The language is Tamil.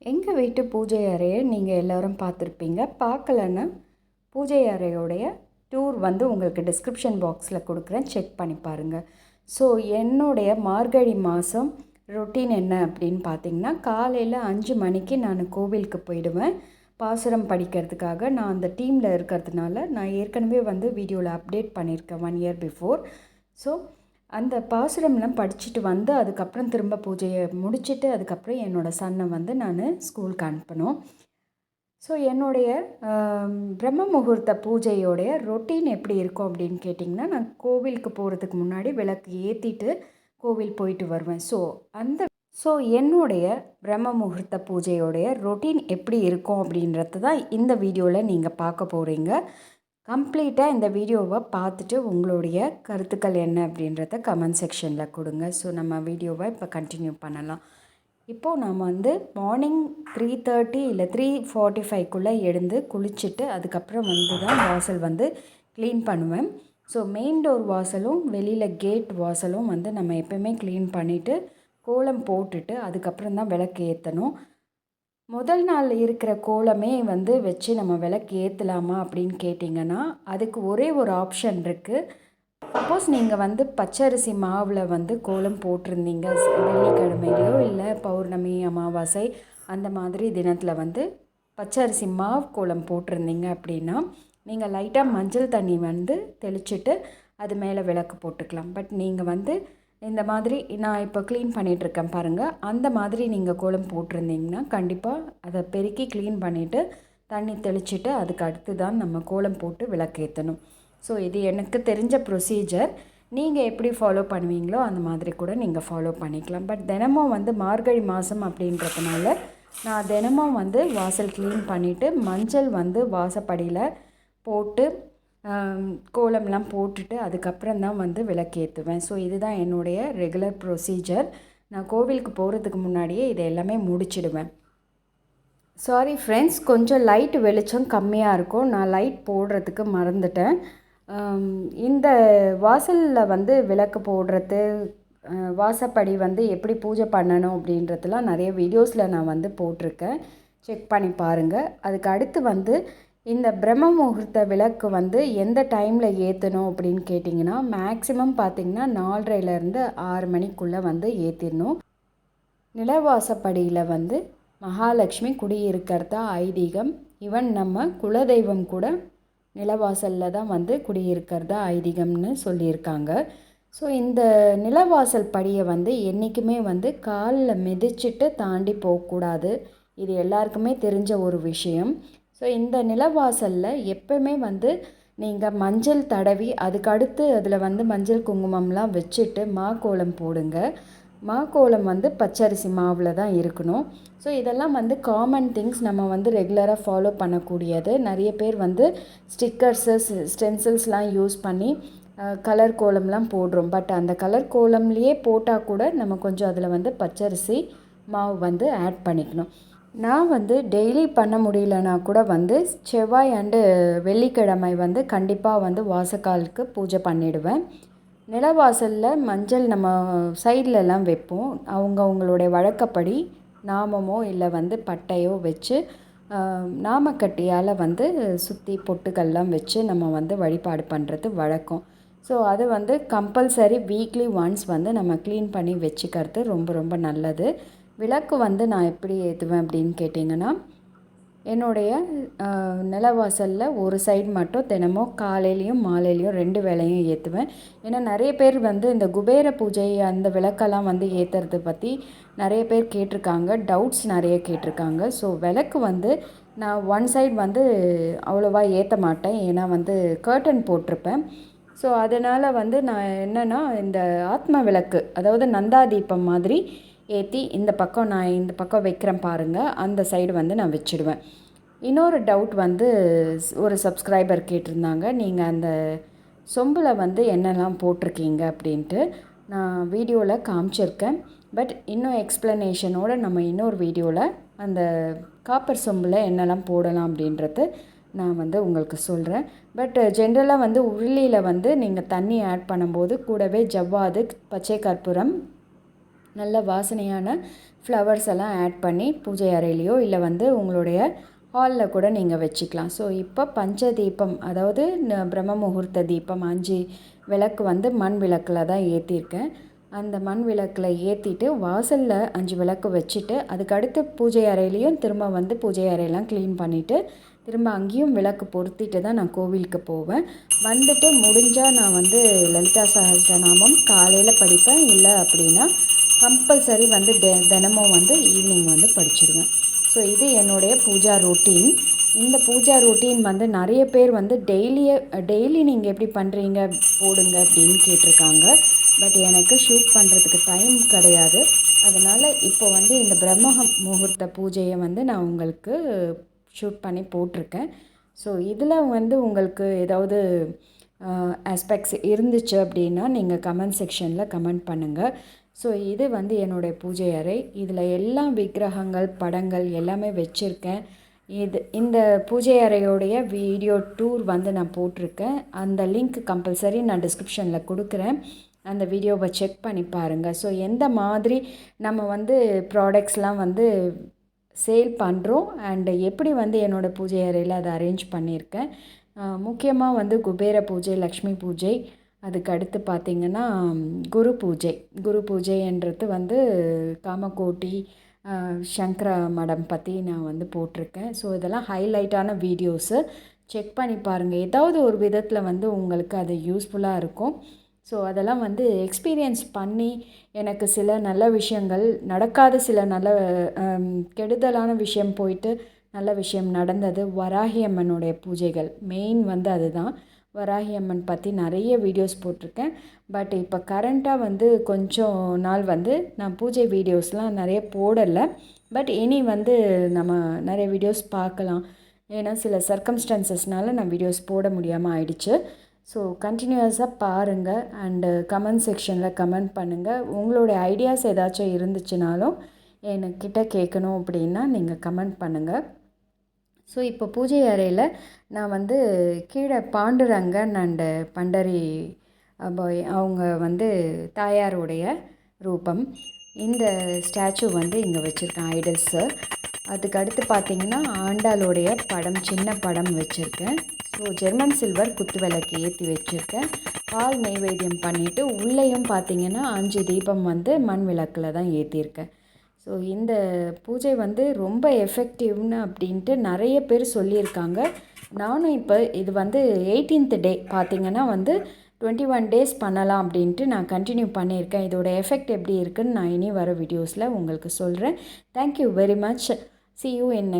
எங்கள் வீட்டு பூஜை அறையை நீங்கள் எல்லோரும் பார்த்துருப்பீங்க. பார்க்கலன்னா பூஜை அறையோடைய டூர் வந்து உங்களுக்கு டிஸ்கிரிப்ஷன் பாக்ஸில் கொடுக்குறேன். செக் பண்ணி பாருங்கள் ஸோ என்னுடைய மார்கழி மாதம் ரொட்டீன் என்ன அப்படின்னு பார்த்தீங்கன்னா காலையில் அஞ்சு மணிக்கு நான் கோவிலுக்கு போயிடுவேன். பாசுரம் படிக்கிறதுக்காக நான் அந்த டீமில் இருக்கிறதுனால நான் ஏற்கனவே வந்து வீடியோவில் அப்டேட் பண்ணியிருக்கேன் ஒன் இயர் பிஃபோர் ஸோ அந்த பாசுரம்லாம் படிச்சுட்டு வந்து அதுக்கப்புறம் திரும்ப பூஜையை முடிச்சுட்டு அதுக்கப்புறம் என்னோடய சன்னை வந்து நான் ஸ்கூலுக்கு அனுப்பணும். ஸோ என்னுடைய பிரம்ம முகூர்த்த பூஜையோடைய ரொட்டீன் எப்படி இருக்கும் அப்படின்னு கேட்டிங்கன்னா நான் கோவிலுக்கு போகிறதுக்கு முன்னாடி விளக்கு ஏற்றிட்டு கோவில் போயிட்டு வருவேன். ஸோ அந்த ஸோ என்னுடைய பிரம்ம முகூர்த்த பூஜையோடைய ரொட்டீன் எப்படி இருக்கும் அப்படின்றது தான் இந்த வீடியோவில் நீங்கள் பார்க்க போகிறீங்க கம்ப்ளீட்டாக இந்த வீடியோவை பார்த்துட்டு உங்களுடைய கருத்துக்கள் என்ன அப்படின்றத கமெண்ட் செக்ஷனில் கொடுங்க. ஸோ நம்ம வீடியோவை இப்போ கண்டினியூ பண்ணலாம். இப்போது நாம் வந்து மார்னிங் த்ரீ தேர்ட்டி இல்லை த்ரீ ஃபார்ட்டி ஃபைவ்க்குள்ளே எழுந்து குளிச்சுட்டு அதுக்கப்புறம் வந்து தான் வாசல் வந்து க்ளீன் பண்ணுவேன். ஸோ மெயின் டோர் வாசலும் வெளியில் கேட் வாசலும் வந்து நம்ம எப்பயுமே க்ளீன் பண்ணிவிட்டு கோலம் போட்டுட்டு அதுக்கப்புறம் தான் விளக்கு ஏற்றணும் முதல் நாள் இருக்கிற கோலமே வந்து வச்சு நம்ம விளக்கு ஏற்றலாமா அப்படின்னு கேட்டிங்கன்னா அதுக்கு ஒரே ஒரு ஆப்ஷன் இருக்குது சப்போஸ் நீங்கள் வந்து பச்சரிசி மாவில் வந்து கோலம் போட்டிருந்தீங்க வெள்ளிக்கிழமையிலையோ இல்லை பௌர்ணமி அமாவாசை அந்த மாதிரி தினத்தில் வந்து பச்சரிசி மாவு கோலம் போட்டிருந்தீங்க அப்படின்னா நீங்கள் லைட்டாக மஞ்சள் தண்ணி வந்து தெளிச்சுட்டு அது மேலே விளக்கு போட்டுக்கலாம். பட் நீங்கள் வந்து இந்த மாதிரி நான் இப்போ க்ளீன் பண்ணிகிட்ருக்கேன் பாருங்கள் அந்த மாதிரி நீங்கள் கோலம் போட்டிருந்தீங்கன்னா கண்டிப்பாக அதை பெருக்கி க்ளீன் பண்ணிவிட்டு தண்ணி தெளிச்சுட்டு அதுக்கு அடுத்து தான் நம்ம கோலம் போட்டு விளக்கேற்றணும் ஸோ இது எனக்கு தெரிஞ்ச ப்ரொசீஜர் நீங்கள் எப்படி ஃபாலோ பண்ணுவீங்களோ அந்த மாதிரி கூட நீங்கள் ஃபாலோ பண்ணிக்கலாம். பட் தினமும் வந்து மார்கழி மாதம் அப்படின்றதுனால நான் தினமும் வந்து வாசல் க்ளீன் பண்ணிவிட்டு மஞ்சள் வந்து வாசப்படியில் போட்டு கோலம்லாம் போட்டுட்டு அதுக்கப்புறம் தான் வந்து விளக்கேற்றுவேன் ஸோ இதுதான் என்னுடைய ரெகுலர் ப்ரொசீஜர் நான் கோவிலுக்கு போகிறதுக்கு முன்னாடியே இதை எல்லாமே முடிச்சிடுவேன். சாரி ஃப்ரெண்ட்ஸ் கொஞ்சம் லைட் வெளிச்சம் கம்மியாக இருக்கும். நான் லைட் போடுறதுக்கு மறந்துட்டேன். இந்த வாசலில் வந்து விளக்கு போடுறது வாசப்படி வந்து எப்படி பூஜை பண்ணணும் அப்படின்றதுலாம் நிறைய வீடியோஸில் நான் வந்து போட்டிருக்கேன். செக் பண்ணி பாருங்கள் அதுக்கு அடுத்து வந்து இந்த பிரம்ம முகூர்த்த விளக்கு வந்து எந்த டைமில் ஏற்றணும் அப்படின்னு கேட்டிங்கன்னா மேக்ஸிமம் பார்த்திங்கன்னா நாலரைலேருந்து ஆறு மணிக்குள்ளே வந்து ஏற்றிடணும் நிலவாசப்படியில் வந்து மகாலட்சுமி குடியிருக்கிறதா ஐதீகம் ஈவன் நம்ம குலதெய்வம் கூட நிலவாசலில் தான் வந்து குடியிருக்கிறதா ஐதீகம்னு சொல்லியிருக்காங்க. ஸோ இந்த நிலவாசல் படியை வந்து என்றைக்குமே வந்து காலில் மிதிச்சிட்டு தாண்டி போகக்கூடாது. இது எல்லாருக்குமே தெரிஞ்ச ஒரு விஷயம். ஸோ இந்த நிலவாசலில் எப்பவுமே வந்து நீங்கள் மஞ்சள் தடவி அதுக்கடுத்து அதில் வந்து மஞ்சள் குங்குமம்லாம் வச்சுட்டு மா கோலம் போடுங்க. மா கோலம் வந்து பச்சரிசி மாவில் தான் இருக்கணும். ஸோ இதெல்லாம் வந்து காமன் திங்ஸ் நம்ம வந்து ரெகுலராக ஃபாலோ பண்ணக்கூடியது. நிறைய பேர் வந்து ஸ்டிக்கர்ஸு ஸ்டென்சில்ஸ்லாம் யூஸ் பண்ணி கலர் கோலம்லாம் போடுறோம். பட் அந்த கலர் கோலம்லேயே போட்டால் கூட நம்ம கொஞ்சம் அதில் வந்து பச்சரிசி மாவு வந்து ஆட் பண்ணிக்கணும். நான் வந்து டெய்லி பண்ண முடியலனா கூட வந்து செவ்வாய் அண்டு வெள்ளிக்கிழமை வந்து கண்டிப்பாக வந்து வாசக்காலுக்கு பூஜை பண்ணிடுவேன். நிலவாசலில் மஞ்சள் நம்ம சைட்லலாம் வைப்போம். அவங்க அவங்களுடைய வழக்கப்படி நாமமோ இல்லை வந்து பட்டையோ வச்சு நாமக்கட்டியால் வந்து சுற்றி பொட்டுக்கள்லாம் வச்சு நம்ம வந்து வழிபாடு பண்ணுறது வழக்கம். ஸோ அது வந்து கம்பல்சரி வீக்லி ஒன்ஸ் வந்து நம்ம க்ளீன் பண்ணி வச்சுக்கிறது ரொம்ப ரொம்ப நல்லது. விளக்கு வந்து நான் எப்படி ஏற்றுவேன் அப்படின்னு கேட்டிங்கன்னா என்னுடைய நிலவாசலில் ஒரு சைடு மட்டும் தினமும் காலையிலையும் மாலையிலையும் ரெண்டு வேளையும் ஏற்றுவேன் ஏன்னா நிறைய பேர் வந்து இந்த குபேர பூஜை அந்த விளக்கெல்லாம் வந்து ஏற்றுறது பற்றி நிறைய பேர் கேட்டிருக்காங்க. டவுட்ஸ் நிறைய கேட்டிருக்காங்க. ஸோ விளக்கு வந்து நான் ஒன் சைடு வந்து அவ்வளோவா ஏற்ற மாட்டேன். ஏன்னா வந்து கர்டன் போட்டிருப்பேன். ஸோ அதனால் வந்து நான் என்னென்னா இந்த ஆத்ம விளக்கு அதாவது நந்தா தீபம் மாதிரி ஏற்றி இந்த பக்கம் நான் இந்த பக்கம் வைக்கிறேன் பாருங்கள் அந்த சைடு வந்து நான் வச்சுடுவேன். இன்னொரு டவுட் வந்து ஒரு சப்ஸ்கிரைபர் கேட்டிருந்தாங்க. நீங்கள் அந்த சொம்பில் வந்து என்னெல்லாம் போட்டிருக்கீங்க அப்படின்ட்டு நான் வீடியோவில் காமிச்சிருக்கேன். பட் இன்னும் எக்ஸ்ப்ளனேஷனோட நம்ம இன்னொரு வீடியோவில் அந்த காப்பர் சொம்பில் என்னெல்லாம் போடலாம் அப்படின்றது நான் வந்து உங்களுக்கு சொல்கிறேன் பட் ஜென்ரலாக வந்து உருளியில் வந்து நீங்கள் தண்ணி ஆட் பண்ணும்போது கூடவே ஜவ்வாது பச்சை கற்பூரம் நல்ல வாசனையான ஃப்ளவர்ஸ் எல்லாம் ஆட் பண்ணி பூஜை அறையிலையோ இல்லை வந்து உங்களுடைய ஹாலில் கூட நீங்கள் வச்சுக்கலாம். ஸோ இப்போ பஞ்ச தீபம் அதாவது பிரம்ம முகூர்த்த தீபம் அஞ்சு விளக்கு வந்து மண் விளக்கில் தான் ஏற்றிருக்கேன் அந்த மண் விளக்கில் ஏற்றிட்டு வாசலில் அஞ்சு விளக்கு வச்சுட்டு அதுக்கடுத்து பூஜை அறையிலையும் திரும்ப வந்து பூஜை அறையெல்லாம் க்ளீன் பண்ணிவிட்டு திரும்ப அங்கேயும் விளக்கு பொருத்திட்டு தான் நான் கோவிலுக்கு போவேன். வந்துட்டு முடிஞ்சால் நான் வந்து லலிதா சஹஸ்ரநாமம் காலையில் படிப்பேன். இல்லை அப்படின்னா கம்பல்சரி வந்து டெ தினமும் வந்து ஈவினிங் வந்து படிச்சிடுவேன் ஸோ இது என்னுடைய பூஜா ரொட்டீன் இந்த பூஜா ரொட்டீன் வந்து நிறைய பேர் வந்து டெய்லியே டெய்லி நீங்கள் எப்படி பண்ணுறீங்க போடுங்க அப்படின்னு கேட்டிருக்காங்க. பட் எனக்கு ஷூட் பண்ணுறதுக்கு டைம் கிடையாது. அதனால் இப்போ வந்து இந்த பிரம்ம முகூர்த்த பூஜையை வந்து நான் உங்களுக்கு ஷூட் பண்ணி போட்டிருக்கேன். ஸோ இதில் வந்து உங்களுக்கு ஏதாவது ஆஸ்பெக்ட்ஸ் இருந்துச்சு அப்படின்னா நீங்கள் கமெண்ட் செக்ஷனில் கமெண்ட் பண்ணுங்கள் ஸோ இது வந்து என்னுடைய பூஜை அறை. இதில் எல்லா விக்கிரகங்கள் படங்கள் எல்லாமே வச்சுருக்கேன். இது இந்த பூஜை அறையோடைய வீடியோ டூர் வந்து நான் போட்டிருக்கேன். அந்த லிங்க் கம்பல்சரி நான் டிஸ்கிரிப்ஷனில் கொடுக்குறேன். அந்த வீடியோவை செக் பண்ணி பாருங்கள் ஸோ எந்த மாதிரி நம்ம வந்து ப்ராடக்ட்ஸ்லாம் வந்து சேல் பண்ணுறோம் அண்டு எப்படி வந்து என்னோடய பூஜை அறையில் அதை அரேஞ்ச் பண்ணியிருக்கேன். முக்கியமாக வந்து குபேர பூஜை லக்ஷ்மி பூஜை அதுக்கு அடுத்து பார்த்திங்கன்னா குரு பூஜை. குரு பூஜைன்றது வந்து காமக்கோட்டி சங்கர மடம் பற்றி நான் வந்து போட்டிருக்கேன். ஸோ இதெல்லாம் ஹைலைட்டான வீடியோஸு செக் பண்ணி பாருங்கள் ஏதாவது ஒரு விதத்தில் வந்து உங்களுக்கு அது யூஸ்ஃபுல்லாக இருக்கும். ஸோ அதெல்லாம் வந்து எக்ஸ்பீரியன்ஸ் பண்ணி எனக்கு சில நல்ல விஷயங்கள் நடக்காத சில நல்ல கெடுதலான விஷயம் போயிட்டு நல்ல விஷயம் நடந்தது. வராகி அம்மனுடைய பூஜைகள். மெயின் வந்து அதுதான். வராகி அம்மன் பற்றி நிறைய வீடியோஸ் போட்டிருக்கேன். பட் இப்போ கரண்ட்டாக வந்து கொஞ்சம் நாள் வந்து நான் பூஜை வீடியோஸ்லாம் நிறைய போடலை. பட் இனி வந்து நம்ம நிறைய வீடியோஸ் பார்க்கலாம். ஏன்னா சில சர்க்கம்ஸ்டான்சஸ்னால நான் வீடியோஸ் போட முடியாமல் ஆயிடுச்சு. ஸோ கண்டினியூஸாக பாருங்கள் அண்டு கமெண்ட் செக்ஷனில் கமெண்ட் பண்ணுங்கள் உங்களுடைய ஐடியாஸ் ஏதாச்சும் இருந்துச்சுனாலும் என்கிட்ட கேட்கணும் அப்படின்னா நீங்கள் கமெண்ட் பண்ணுங்கள் ஸோ இப்போ பூஜை அறையில் நான் வந்து கீழே பாண்டுரங்கன் அண்டு பண்டரி பாய் அவங்க வந்து தாயாருடைய ரூபம். இந்த ஸ்டாச்சு வந்து இங்கே வச்சுருக்கேன் ஐடல்ஸு அதுக்கு அடுத்து பார்த்திங்கன்னா ஆண்டாளுடைய படம் சின்ன படம் வச்சுருக்கேன். ஸோ ஜெர்மன் சில்வர் குத்து விளக்கு ஏற்றி வச்சுருக்கேன். பால் நெய்வேத்தியம் பண்ணிவிட்டு உள்ளேயும் பார்த்திங்கன்னா அஞ்சு தீபம் வந்து மண் விளக்கில் தான் ஏற்றிருக்கேன் ஸோ இந்த பூஜை வந்து ரொம்ப எஃபெக்டிவ்னு அப்படின்ட்டு நிறைய பேர் சொல்லியிருக்காங்க. நானும் இப்போ இது வந்து எயிட்டீன்த் டே பார்த்திங்கன்னா வந்து டுவெண்ட்டி ஒன் டேஸ் பண்ணலாம் அப்படின்ட்டு நான் கண்டினியூ பண்ணியிருக்கேன். இதோட எஃபெக்ட் எப்படி இருக்குதுன்னு நான் இனி வர வீடியோஸில் உங்களுக்கு சொல்கிறேன் thank you very much see you என்ன